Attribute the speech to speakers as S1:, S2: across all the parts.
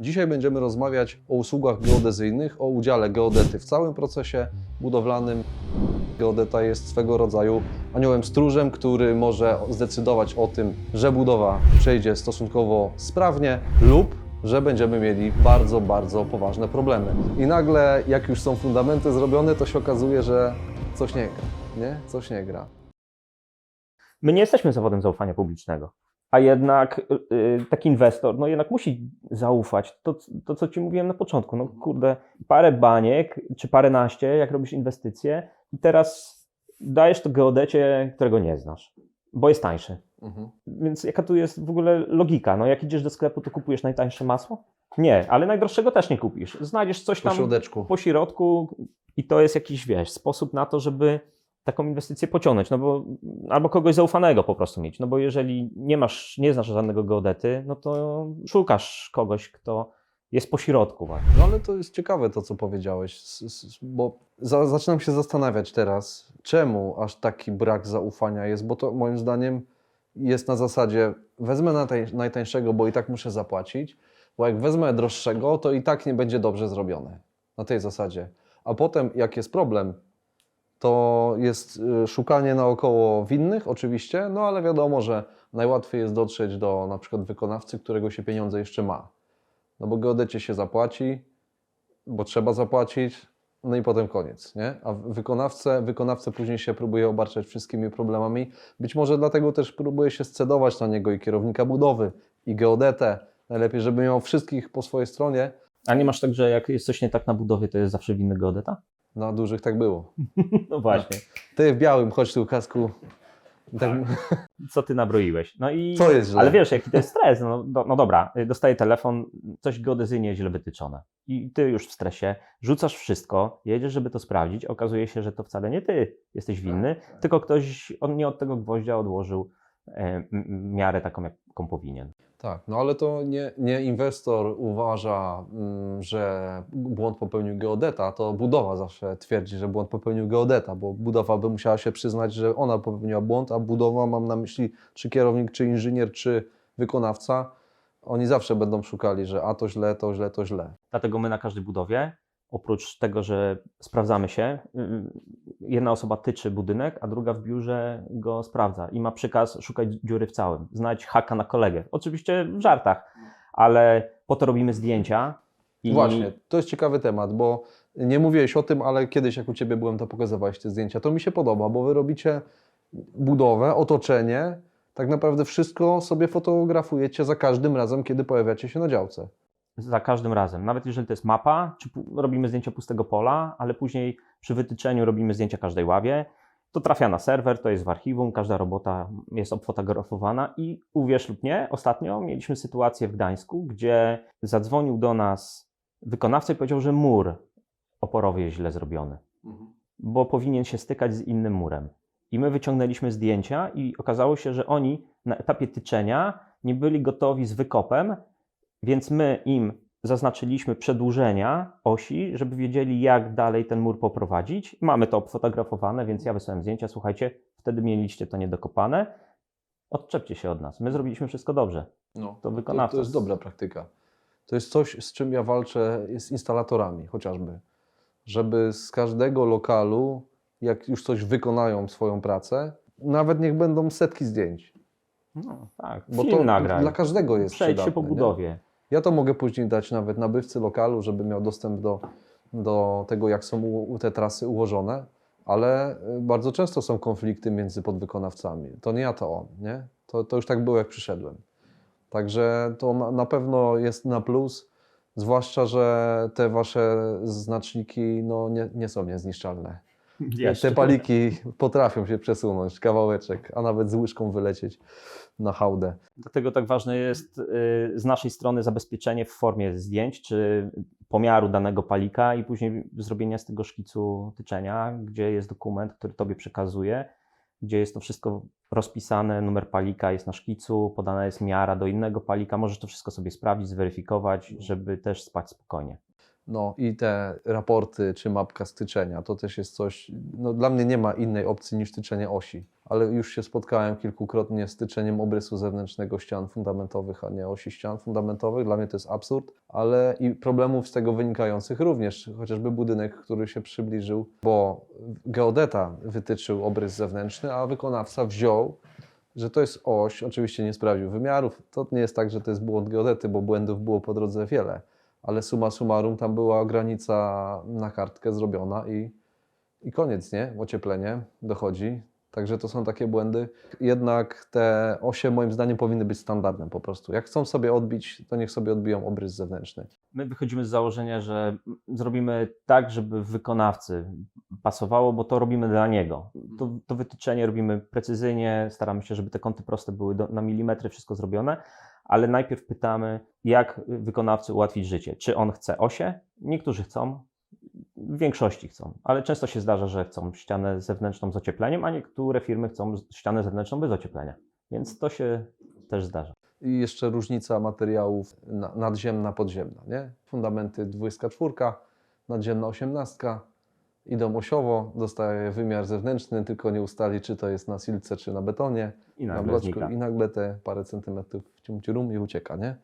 S1: Dzisiaj będziemy rozmawiać o usługach geodezyjnych, o udziale geodety w całym procesie budowlanym. Geodeta jest swego rodzaju aniołem stróżem, który może zdecydować o tym, że budowa przejdzie stosunkowo sprawnie lub że będziemy mieli bardzo, bardzo poważne problemy. I nagle, jak już są fundamenty zrobione, to się okazuje, że coś nie gra, nie? Coś nie gra.
S2: My nie jesteśmy zawodem zaufania publicznego, a jednak y, y, taki inwestor, no jednak musi zaufać. To, to, co Ci mówiłem na początku, no kurde, parę baniek, czy paręnaście, jak robisz inwestycje i teraz dajesz to geodecie, którego nie znasz, bo jest tańszy.
S1: Mhm.
S2: Więc jaka tu jest w ogóle logika? No jak idziesz do sklepu, to kupujesz najtańsze masło? Nie, ale najdroższego też nie kupisz. Znajdziesz coś
S1: Po
S2: tam po środku i to jest jakiś, wiesz, sposób na to, żeby taką inwestycję pociągnąć, no bo albo kogoś zaufanego po prostu mieć, no bo jeżeli nie masz, nie znasz żadnego geodety, no to szukasz kogoś, kto jest po środku właśnie.
S1: No ale to jest ciekawe to, co powiedziałeś, bo za, zaczynam się zastanawiać teraz, czemu aż taki brak zaufania jest, bo to moim zdaniem jest na zasadzie, wezmę najtań, najtańszego, bo i tak muszę zapłacić, bo jak wezmę droższego, to i tak nie będzie dobrze zrobione. Na tej zasadzie. A potem, jak jest problem, to jest y, szukanie naokoło winnych, oczywiście, no ale wiadomo, że najłatwiej jest dotrzeć do na przykład wykonawcy, którego się pieniądze jeszcze ma. No bo geodecie się zapłaci, bo trzeba zapłacić, no i potem koniec, nie? A wykonawcę, wykonawcę później się próbuje obarczać wszystkimi problemami. Być może dlatego też próbuje się scedować na niego i kierownika budowy, i geodetę. Najlepiej, żeby miał wszystkich po swojej stronie.
S2: A nie masz tak, że jak jest coś nie tak na budowie, to jest zawsze winny geodeta?
S1: Na dużych tak było.
S2: No właśnie.
S1: Ty w białym, chodź tu, kasku. Tak,
S2: Co ty nabroiłeś? No i...
S1: Co jest źle?
S2: Ale wiesz, jaki to jest stres. No, do, no dobra, y, dostaję telefon, coś geodezyjnie źle wytyczone. I ty już w stresie rzucasz wszystko, jedziesz, żeby to sprawdzić. Okazuje się, że to wcale nie ty jesteś winny, tylko ktoś on nie od tego gwoździa odłożył miarę taką, jaką powinien.
S1: Tak, no ale to nie, nie inwestor uważa, mm, że błąd popełnił geodeta, to budowa zawsze twierdzi, że błąd popełnił geodeta, bo budowa by musiała się przyznać, że ona popełniła błąd, a budowa, mam na myśli czy kierownik, czy inżynier, czy wykonawca, oni zawsze będą szukali, że a to źle, to źle, to źle.
S2: Dlatego my na każdej budowie, oprócz tego, że sprawdzamy się, y, jedna osoba tyczy budynek, a druga w biurze go sprawdza i ma przykaz szukać dziury w całym, znać haka na kolegę. Oczywiście w żartach, ale po to robimy zdjęcia. I
S1: Właśnie, to jest ciekawy temat, bo nie mówiłeś o tym, ale kiedyś jak u Ciebie byłem, to pokazywałeś te zdjęcia. To mi się podoba, bo Wy robicie budowę, otoczenie, tak naprawdę wszystko sobie fotografujecie za każdym razem, kiedy pojawiacie się na działce.
S2: Za każdym razem. Nawet jeżeli to jest mapa, czy robimy zdjęcia pustego pola, ale później przy wytyczeniu robimy zdjęcia każdej ławie. To trafia na serwer, to jest w archiwum, każda robota jest obfotografowana i uwierz lub nie, ostatnio mieliśmy sytuację w Gdańsku, gdzie zadzwonił do nas wykonawca i powiedział, że mur oporowy jest źle zrobiony, bo powinien się stykać z innym murem. I my wyciągnęliśmy zdjęcia i okazało się, że oni na etapie tyczenia nie byli gotowi z wykopem, więc my im zaznaczyliśmy przedłużenia osi, żeby wiedzieli, jak dalej ten mur poprowadzić. Mamy to obfotografowane, więc ja wysłałem zdjęcia. Słuchajcie, wtedy mieliście to niedokopane. Odczepcie się od nas. My zrobiliśmy wszystko dobrze.
S1: No,
S2: To wykonawca
S1: To, to jest dobra praktyka. To jest coś, z czym ja walczę z instalatorami chociażby. Żeby z każdego lokalu, jak już coś wykonają swoją pracę, nawet niech będą setki zdjęć.
S2: No, tak.
S1: Bo
S2: Film
S1: to
S2: nagraj.
S1: dla każdego jest
S2: Przejdź się po
S1: przydatne, nie? Ja to mogę później dać nawet nabywcy lokalu, żeby miał dostęp do, do tego, jak są te trasy ułożone, ale y, bardzo często są konflikty między podwykonawcami. To nie ja, to on, nie? To, to już tak było, jak przyszedłem. Także to na, na pewno jest na plus, zwłaszcza, że te wasze znaczniki no, nie, nie są niezniszczalne. Te paliki potrafią się przesunąć, kawałeczek, a nawet z łyżką wylecieć na hałdę.
S2: Dlatego tak ważne jest y, z naszej strony zabezpieczenie w formie zdjęć czy pomiaru danego palika i później zrobienia z tego szkicu tyczenia, gdzie jest dokument, który Tobie przekazuje, gdzie jest to wszystko rozpisane, numer palika jest na szkicu, podana jest miara do innego palika. Możesz to wszystko sobie sprawdzić, zweryfikować, żeby też spać spokojnie.
S1: No i te raporty czy mapka styczenia to też jest coś, no dla mnie nie ma innej opcji niż styczenie osi, ale już się spotkałem kilkukrotnie z styczeniem obrysu zewnętrznego ścian fundamentowych, a nie osi ścian fundamentowych. Dla mnie to jest absurd, ale i problemów z tego wynikających również, chociażby budynek, który się przybliżył, bo geodeta wytyczył obrys zewnętrzny, a wykonawca wziął że to jest oś, oczywiście nie sprawdził wymiarów. To nie jest tak, że to jest błąd geodety, bo błędów było po drodze wiele, ale summa summarum tam była granica na kartkę zrobiona i, i koniec, nie? Ocieplenie dochodzi. Także to są takie błędy. Jednak te osie moim zdaniem powinny być standardem po prostu. Jak chcą sobie odbić, to niech sobie odbiją obrys zewnętrzny.
S2: My wychodzimy z założenia, że zrobimy tak, żeby wykonawcy pasowało, bo to robimy dla niego. To, to wytyczenie robimy precyzyjnie, staramy się, żeby te kąty proste były do, na milimetry, wszystko zrobione, ale najpierw pytamy, jak wykonawcy ułatwić życie. Czy on chce osie? Niektórzy chcą, w większości chcą, ale często się zdarza, że chcą ścianę zewnętrzną z ociepleniem, a niektóre firmy chcą ścianę zewnętrzną bez ocieplenia. Więc to się też zdarza.
S1: I jeszcze różnica materiałów na, nadziemna, podziemna, nie? Fundamenty 24, nadziemna 18, idą osiowo, dostaje wymiar zewnętrzny, tylko nie ustali, czy to jest na silce, czy na betonie,
S2: I
S1: na
S2: nagle
S1: bloczku
S2: znika.
S1: i nagle te parę centymetrów cium, cium i ucieka, nie?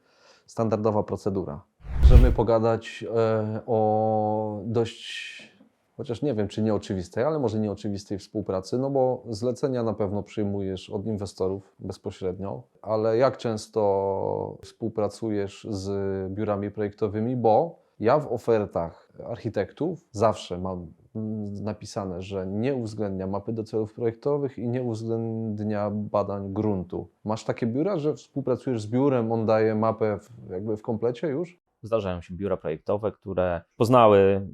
S1: Standardowa procedura. Możemy pogadać e, o dość, chociaż nie wiem, czy nieoczywistej, ale może nieoczywistej współpracy, no bo zlecenia na pewno przyjmujesz od inwestorów bezpośrednio, ale jak często współpracujesz z biurami projektowymi, bo ja w ofertach architektów zawsze mam napisane, że nie uwzględnia mapy do celów projektowych i nie uwzględnia badań gruntu. Masz takie biura, że współpracujesz z biurem, on daje mapę w, jakby w komplecie już?
S2: Zdarzają się biura projektowe, które poznały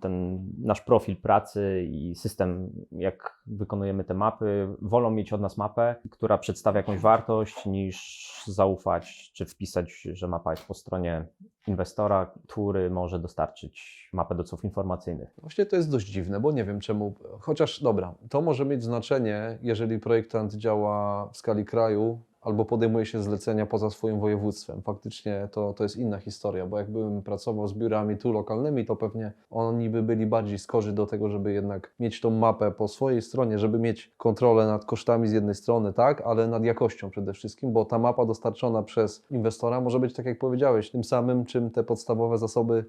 S2: ten nasz profil pracy i system, jak wykonujemy te mapy, wolą mieć od nas mapę, która przedstawia jakąś wartość, niż zaufać czy wpisać, że mapa jest po stronie inwestora, który może dostarczyć mapę do celów informacyjnych.
S1: Właśnie to jest dość dziwne, bo nie wiem czemu, chociaż dobra, to może mieć znaczenie, jeżeli projektant działa w skali kraju albo podejmuje się zlecenia poza swoim województwem. Faktycznie to, to jest inna historia, bo jakbym pracował z biurami tu lokalnymi, to pewnie oni by byli bardziej skorzy do tego, żeby jednak mieć tą mapę po swojej stronie, żeby mieć kontrolę nad kosztami z jednej strony, tak, ale nad jakością przede wszystkim, bo ta mapa dostarczona przez inwestora może być, tak jak powiedziałeś, tym samym, czym te podstawowe zasoby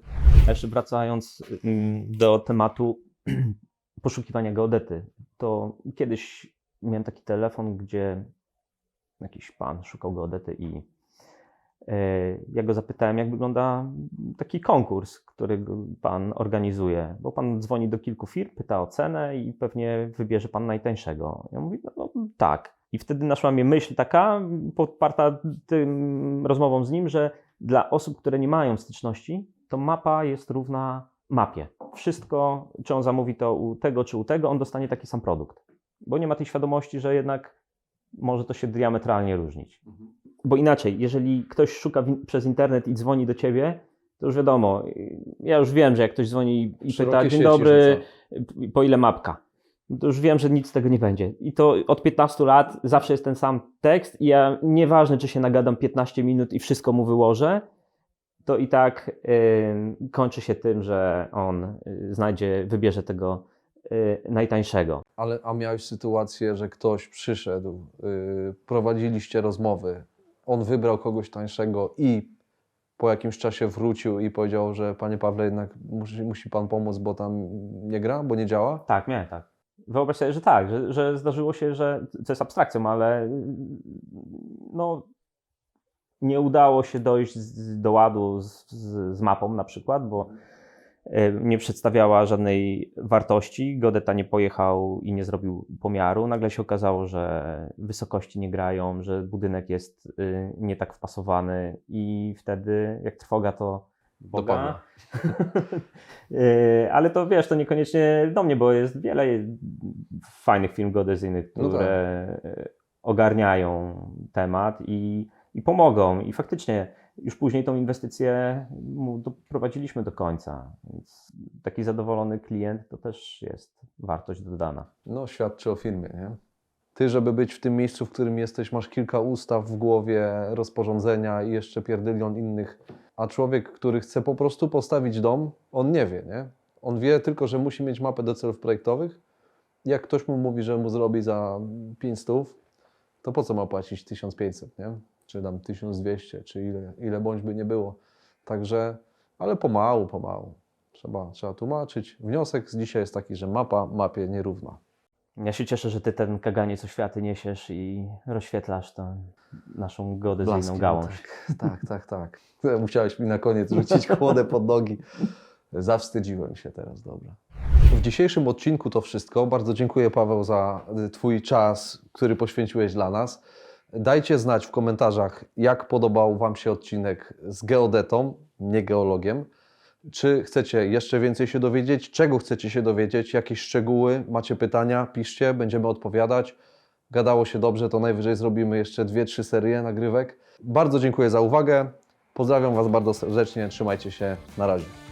S2: jeszcze wracając mm, do tematu poszukiwania geodety, to kiedyś miałem taki telefon, gdzie jakiś pan szukał geodety i e, ja go zapytałem, jak wygląda taki konkurs, który pan organizuje, bo pan dzwoni do kilku firm, pyta o cenę i pewnie wybierze pan najtańszego. Ja mówię, no, no tak. I wtedy naszła mnie myśl taka, podparta tym rozmową z nim, że dla osób, które nie mają styczności, to mapa jest równa mapie. Wszystko, czy on zamówi to u tego, czy u tego, on dostanie taki sam produkt. Bo nie ma tej świadomości, że jednak może to się diametralnie różnić. Bo inaczej, jeżeli ktoś szuka przez internet i dzwoni do ciebie, to już wiadomo, ja już wiem, że jak ktoś dzwoni i pyta,
S1: Szerokie
S2: dzień
S1: sieci
S2: dobry,
S1: rzuca.
S2: po ile mapka? No To już wiem, że nic z tego nie będzie. I to od 15 lat zawsze jest ten sam tekst i ja nieważne, czy się nagadam 15 minut i wszystko mu wyłożę, to i tak y, kończy się tym, że on y, znajdzie, wybierze tego najtańszego.
S1: Ale a miałeś sytuację, że ktoś przyszedł, yy, prowadziliście rozmowy, on wybrał kogoś tańszego i po jakimś czasie wrócił i powiedział, że panie Pawle, jednak musi, musi pan pomóc, bo tam nie gra, bo nie działa?
S2: Tak, miałem tak. Wyobraź sobie, że tak, że, że zdarzyło się, że co jest abstrakcją, ale no, nie udało się dojść z, do ładu z, z, z mapą na przykład, bo nie przedstawiała żadnej wartości. Godeta nie pojechał i nie zrobił pomiaru. Nagle się okazało, że wysokości nie grają, że budynek jest y, nie tak wpasowany i wtedy jak trwoga to Boga. Yy, Ale to wiesz, to niekoniecznie do mnie, bo jest wiele fajnych film geodezyjnych,
S1: No
S2: które yy, ogarniają temat i, i pomogą. I faktycznie już później tą inwestycję doprowadziliśmy do końca. Więc taki zadowolony klient to też jest wartość dodana.
S1: No, świadczy o firmie, nie? Ty, żeby być w tym miejscu, w którym jesteś, masz kilka ustaw w głowie, rozporządzenia i jeszcze pierdylion innych. A człowiek, który chce po prostu postawić dom, on nie wie, nie? On wie tylko, że musi mieć mapę do celów projektowych. Jak ktoś mu mówi, że mu zrobi za 500, to po co ma płacić 1500, nie? Czy tam 1200, czy ile, ile bądź by nie było. Także, ale pomału, pomału. Trzeba, trzeba tłumaczyć. Wniosek z dzisiaj jest taki, że mapa mapie nierówna.
S2: Ja się cieszę, że ty ten kaganiec oświaty niesiesz i rozświetlasz tę naszą geodezyjną
S1: Blaski,
S2: gałąź.
S1: no Tak, tak, tak. tak. Musiałeś mi na koniec rzucić kłodę pod nogi. Zawstydziłem się teraz, dobra. W dzisiejszym odcinku to wszystko. Bardzo dziękuję Paweł za Twój czas, który poświęciłeś dla nas. Dajcie znać w komentarzach, jak podobał Wam się odcinek z geodetą, nie geologiem. Czy chcecie jeszcze więcej się dowiedzieć? Czego chcecie się dowiedzieć? Jakieś szczegóły? Macie pytania? Piszcie, będziemy odpowiadać. Gadało się dobrze, to najwyżej zrobimy jeszcze dwie, trzy serie nagrywek. Bardzo dziękuję za uwagę. Pozdrawiam Was bardzo serdecznie. Trzymajcie się. Na razie.